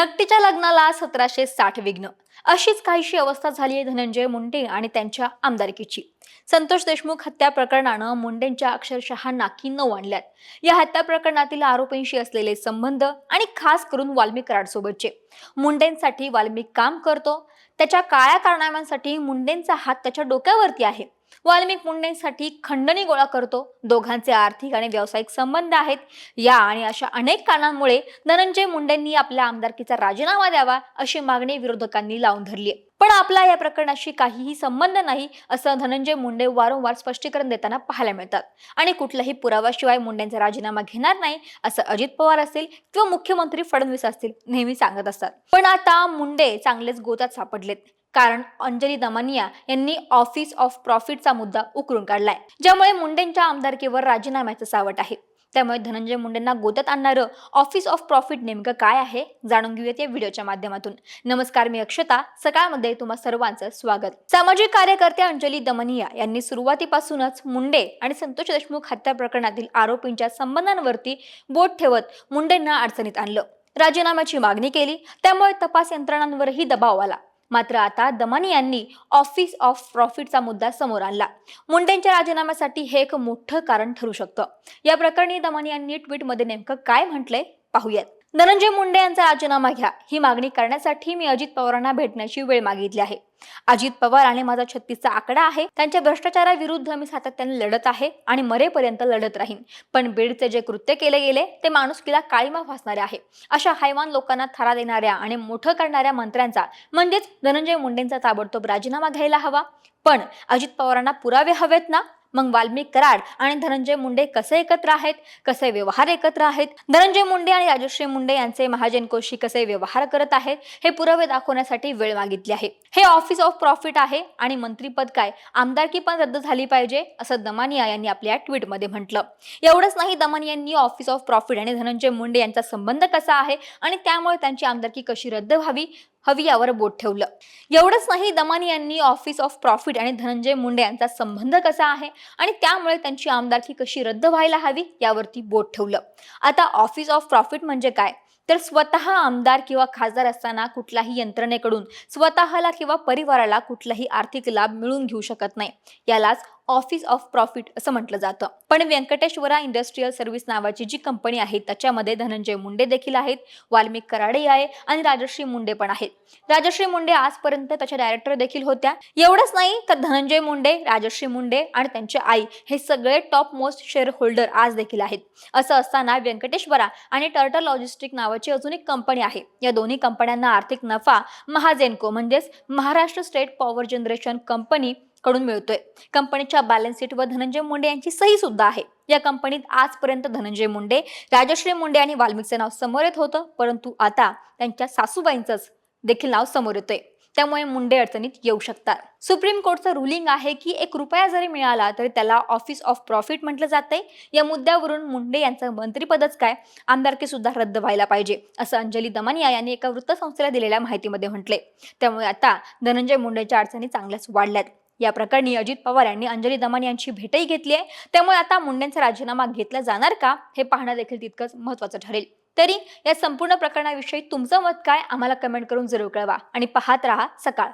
नकटीच्या लग्नाला सतराशे साठ विघ्न. अशीच काहीशी अवस्था झाली आहे धनंजय मुंडे आणि त्यांच्या आमदारकीची. संतोष देशमुख हत्या प्रकरणानं मुंडेंच्या अक्षरशः नाकी नऊ आणल्यात. या हत्या प्रकरणातील आरोपींशी असलेले संबंध आणि खास करून वाल्मिक कराडसोबतचे मुंडेंसाठी वाल्मिक काम करतो. त्याच्या काळ्या कारणाम्यांसाठी मुंडेंचा हात त्याच्या डोक्यावरती आहे. वाल्मिक मुंडेंसाठी खंडणी गोळा करतो. दोघांचे आर्थिक आणि व्यावसायिक संबंध आहेत. या आणि अशा अनेक कारणांमुळे धनंजय मुंडेंनी आपल्या आमदारकीचा राजीनामा द्यावा अशी मागणी विरोधकांनी लावून धरली आहे पण आपला या प्रकरणाशी काहीही संबंध नाही असं धनंजय मुंडे वारंवार स्पष्टीकरण देताना पाहायला मिळतात. आणि कुठल्याही पुराव्याशिवाय मुंडेंचा राजीनामा घेणार नाही असं अजित पवार असतील किंवा मुख्यमंत्री फडणवीस असतील नेहमी सांगत असतात. पण आता मुंडे चांगलेच गोतात सापडलेत. कारण अंजली दमानिया यांनी ऑफिस ऑफ प्रॉफिटचा मुद्दा उकरून काढलाय. ज्यामुळे मुंडेंच्या आमदारकीवर राजीनाम्याचं सावट आहे. त्यामुळे धनंजय मुंडेंना गोत्यात आणणारं ऑफिस ऑफ प्रॉफिट नेमकं काय आहे जाणून घेऊयात या व्हिडिओच्या माध्यमातून. नमस्कार मी अक्षता. सकाळमध्ये तुम्हा सर्वांचं स्वागत. सामाजिक कार्यकर्त्या अंजली दमनिया यांनी सुरुवातीपासूनच मुंडे आणि संतोष देशमुख हत्या प्रकरणातील आरोपींच्या संबंधांवरती बोट ठेवत मुंडेंना अडचणीत आणलं. राजीनाम्याची मागणी केली. त्यामुळे तपास यंत्रणांवरही दबाव आला. मात्र आता दमानी यांनी ऑफिस ऑफ प्रॉफिटचा मुद्दा समोर आणला. मुंडेंच्या राजीनाम्यासाठी हे एक मोठं कारण ठरू शकतं. या प्रकरणी दमानी यांनी ट्विटमध्ये नेमकं काय म्हटलंय पाहूयात. धनंजय मुंडे यांचा राजीनामा घ्या. ही मागणी करण्यासाठी मी अजित पवारांना भेटण्याची वेळ मागितली आहे. अजित पवार आणि माझा छत्तीसचा आकडा आहे. त्यांच्या भ्रष्टाचाराविरुद्ध मी सातत्याने लढत आहे आणि मरेपर्यंत लढत राहीन. पण बीडचे जे कृत्य केले गेले ते माणुसकीला काळीमा फासणारे आहे. अशा हैवान लोकांना थारा देणाऱ्या आणि मोठं करणाऱ्या मंत्र्यांचा म्हणजेच धनंजय मुंडेंचा ताबडतोब राजीनामा घ्यायला हवा. पण अजित पवारांना पुरावे हवेत ना? मग वाल्मिक कराड आणि धनंजय मुंडे कसे एकत्र आहेत? कसे व्यवहार एकत्र आहेत? धनंजय मुंडे आणि राजश्री मुंडे यांचे महाजनकोशी कसे व्यवहार करत आहेत? हे पुरावे दाखवण्यासाठी वेळ मागितली आहे. हे ऑफिस ऑफ प्रॉफिट आहे आणि मंत्रीपद काय? आमदारकी पण रद्द झाली पाहिजे असं दमानिया यांनी आपल्या ट्विटमध्ये म्हटलं. एवढंच नाही दमानिया यांनी ऑफिस ऑफ प्रॉफिट आणि धनंजय मुंडे यांचा संबंध कसा आहे? आणि त्यामुळे त्यांची आमदारकी कशी रद्द व्हावी? हवी यावर बोट ठेवलं. एवढंच नाही दमानी यांनी ऑफिस ऑफ प्रॉफिट आणि धनंजय मुंडे यांचा संबंध कसा आहे आणि त्यामुळे त्यांची आमदारकी कशी रद्द व्हायला हवी यावरती बोट ठेवलं. आता ऑफिस ऑफ प्रॉफिट म्हणजे काय? तर स्वतः आमदार किंवा खासदार असताना कुठल्याही यंत्रणेकडून स्वतःला किंवा परिवाराला कुठलाही आर्थिक लाभ मिळून घेऊ शकत नाही. यालाच ऑफिस ऑफ प्रॉफिट असं म्हटलं जातं. पण व्यंकटेश्वरा इंडस्ट्रीयल सर्व्हिस नावाची जी कंपनी आहे त्याच्यामध्ये धनंजय मुंडे देखील आहेत वाल्मिक कराडे आहे आणि राजश्री मुंडे पण आहेत. राजश्री मुंडे आजपर्यंत त्याच्या डायरेक्टर देखील होत्या. एवढंच नाही तर धनंजय मुंडे राजश्री मुंडे आणि त्यांची आई हे सगळे टॉप मोस्ट शेअर होल्डर आज देखील आहेत. असं असताना व्यंकटेश्वरा आणि टर्टल लॉजिस्टिक नावाची अजून एक कंपनी आहे. या दोन्ही कंपन्यांना आर्थिक नफा महाजेनको म्हणजेच Maharashtra state power generation company कडून मिळतोय. कंपनीच्या बॅलन्स व धनंजय मुंडे यांची सही सुद्धा आहे. या कंपनीत आजपर्यंत धनंजय मुंडे राजश्री मुंडे आणि वाल्मिकचं नाव समोर येत होतं परंतु आता त्यांच्या सासूबाईंचंच देखील नाव समोर येतोय. त्यामुळे मुंडे अडचणीत येऊ शकतात. सुप्रीम कोर्टचं रुलिंग आहे की एक रुपया जरी मिळाला तरी त्याला ऑफिस ऑफ प्रॉफिट म्हटलं जातंय. या मुद्द्यावरून मुंडे यांचं मंत्रीपदच काय? आमदारकी सुद्धा रद्द व्हायला पाहिजे असं अंजली दमानिया यांनी एका वृत्तसंस्थेला दिलेल्या माहितीमध्ये म्हटले त्यामुळे आता धनंजय मुंडेच्या अडचणी चांगल्याच वाढल्यात. या प्रकरणी अजित पवार यांनी अंजली दमानी यांची भेटही घेतली आहे. त्यामुळे आता मुंडेंचा राजीनामा घेतला जाणार का हे पाहणं देखील तितकंच महत्वाचं ठरेल. तरी या संपूर्ण प्रकरणाविषयी तुमचं मत काय आम्हाला कमेंट करून जरूर कळवा. आणि पाहत राहा सकाळ.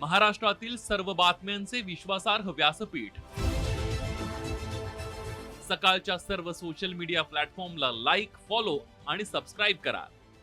महाराष्ट्रातील सर्व बातम्यांचे विश्वासार्ह व्यासपीठ. सकाळच्या सर्व सोशल मीडिया प्लॅटफॉर्मला लाईक फॉलो आणि सबस्क्राईब करा.